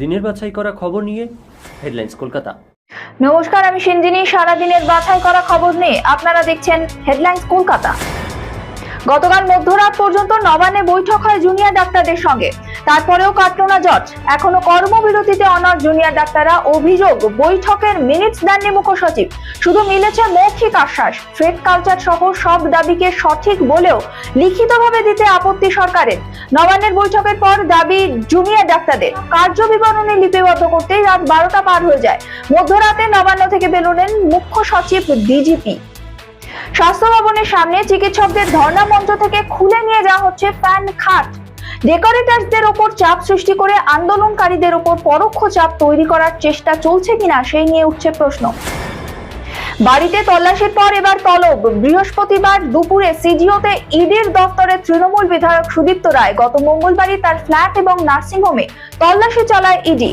দিনের বাছাই করা খবর নিয়ে হেডলাইন্স কলকাতা। নমস্কার, আমি সিঞ্জিনী সারাদিনের বাছাই করা খবর নিয়ে আপনারা দেখছেন হেডলাইন্স কলকাতা। গতকাল মধ্যরাত পর্যন্ত নবান্নে বৈঠক হয় জুনিয়র ডাক্তারদের সঙ্গে। তারপরেও কাটলো না জট। এখনও কর্মবিরতিতে অনর জুনিয়র ডাক্তাররা অভিযোগ, বৈঠকের মিনিটস দেননি মুখ্য সচিব। শুধু মিলেছে মৌখিক আশ্বাস। ফ্রেড কালচার সহ সব দাবিকে সঠিক বলেও লিখিতভাবে দিতে আপত্তি সরকারের। নবান্নের বৈঠকের পর দাবি জুনিয়র ডাক্তারদের। কার্য বিবরণে লিপিবদ্ধ করতেই রাত বারোটা পার হয়ে যায়। মধ্যরাতে নবান্ন থেকে বেরোলেন মুখ্য সচিব ডিজিপি। স্বাস্থ্য ভবনের সামনে চিকিৎসকদের ধর্ণা মঞ্চ থেকে খুলে নিয়ে যাওয়া হচ্ছে ফ্যান খাট। ডেকোরেটার্সদের ওপর চাপ সৃষ্টি করে আন্দোলনকারীদের ওপর পরোক্ষ চাপ তৈরি করার চেষ্টা চলছে কিনা সেই নিয়ে উঠছে প্রশ্ন। বাড়িতে তল্লাশির পর এবার তলব। বৃহস্পতিবার দুপুরে সিজিওতে ইডির দপ্তরে তৃণমূল বিধায়ক সুদীপ্ত রায় গত মঙ্গলবারই তার ফ্ল্যাট এবং নার্সিংহোমে তল্লাশি চালায় ইডি।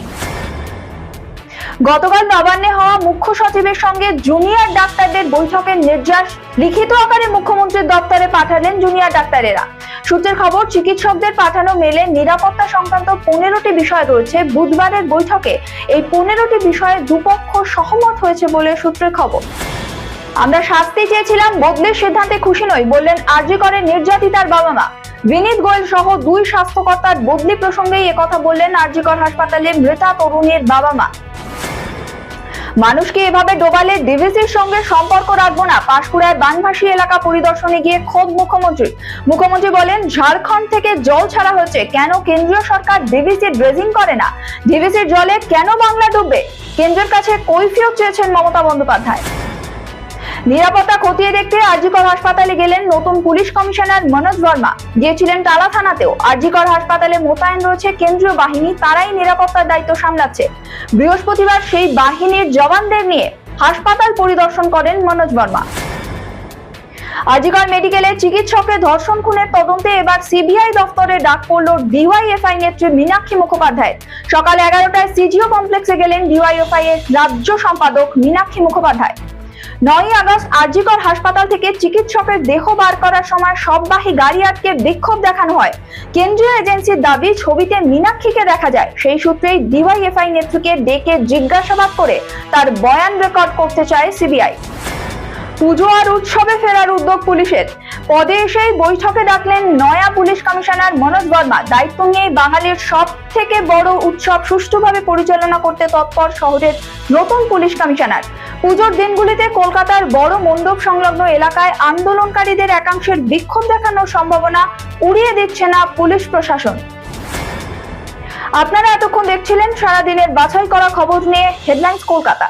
গতকাল নবান্নে হওয়া মুখ্য সচিবের সঙ্গে জুনিয়র ডাক্তারদের বৈঠকের নির্যাস লিখিত আকারে মুখ্যমন্ত্রীর দপ্তরে পাঠালেন জুনিয়র ডাক্তারেরা। সূত্রের খবর, চিকিৎসকদের পাঠানো মেলে নিরাপত্তা সংক্রান্ত পনেরোটি বিষয় রয়েছে। বুধবারের বৈঠকে এই পনেরোটি বিষয়ে দুপক্ষ সহমত হয়েছে বলে সূত্রের খবর। আমরা শাস্তি চেয়েছিলাম, বদলের সিদ্ধান্তে খুশি নই, বললেন আরজি করে নির্যাতিতার বাবা মা বিনীত গোয়েল সহ দুই স্বাস্থ্যকর্তার বদলি প্রসঙ্গেই একথা বললেন আরজিকর হাসপাতালে মৃতা তরুণীর বাবা মা মানুষকে এভাবে ডোবালে ডিভিসির সঙ্গে সম্পর্ক রাখব না। পাঁশকুড়ায় বানভাসি এলাকা পরিদর্শনে গিয়ে খোদ মুখ্যমন্ত্রী। মুখ্যমন্ত্রী বলেন, ঝাড়খণ্ড থেকে জল ছাড়া হচ্ছে। কেন কেন্দ্রীয় সরকার ডিভিসি ড্রেজিং করে না? ডিভিসির জলে কেন বাংলা ডুববে? কেন্দ্রের কাছে কৈফিয়ত চেয়েছেন মমতা বন্দ্যোপাধ্যায়। নিরাপত্তা খতিয়ে দেখতে আরজিকর হাসপাতালে গেলেন নতুন পুলিশ কমিশনার মনোজ বর্মা। গিয়েছিলেন টালা থানাতেও আরজিকর হাসপাতালে মোতায়েন রয়েছে কেন্দ্রীয় বাহিনী, তারাই নিরাপত্তার দায়িত্ব সামলাচ্ছে। বৃহস্পতিবার সেই বাহিনীর জওয়ানদের নিয়ে হাসপাতাল পরিদর্শন করেন মনোজ বর্মা। আজিকার মেডিকেলে চিকিৎসকের ধর্ষণ খুনের তদন্তে এবার সিবিআই দফতরে ডাক পড়ল ডিওয়াইএফআই নেত্রী মীনাক্ষী মুখোপাধ্যায়। সকাল এগারোটায় সিজিও কমপ্লেক্সে গেলেন ডিওয়াইএফআই এর রাজ্য সম্পাদক মীনাক্ষী মুখোপাধ্যায়। নয়ই আগস্ট আরজিকর হাসপাতাল থেকে চিকিৎসকের দেহ বার করার সময় সববাহী গাড়ি আটকে বিক্ষোভ দেখানো হয়। কেন্দ্রীয় এজেন্সির দাবি, ছবিতে মীনাক্ষীকে দেখা যায়। সেই সূত্রেই ডিওয়াইএফআই নেত্রীকে ডেকে জিজ্ঞাসাবাদ করে তার বয়ান রেকর্ড করতে চায় সিবিআই। পুজো আর উৎসবে ফেরার উদ্যোগ পুলিশের। পদে এসেই বৈঠকে ডাকলেন নয়া পুলিশ কমিশনার মনোজ বর্মা। দায়িত্ব নিয়ে বাঙালির সব থেকে বড় উৎসব সুষ্ঠুভাবে পরিচালনা করতে তৎপর শহরের নতুন পুলিশ কমিশনার। পুজোর দিনগুলিতে কলকাতার বড় মণ্ডপ সংলগ্ন এলাকায় আন্দোলনকারীদের একাংশের বিক্ষোভ দেখানোর সম্ভাবনা উড়িয়ে দিচ্ছে না পুলিশ প্রশাসন। আপনারা এতক্ষণ দেখছিলেন সারাদিনের বাছাই করা খবর নিয়ে হেডলাইন্স কলকাতা।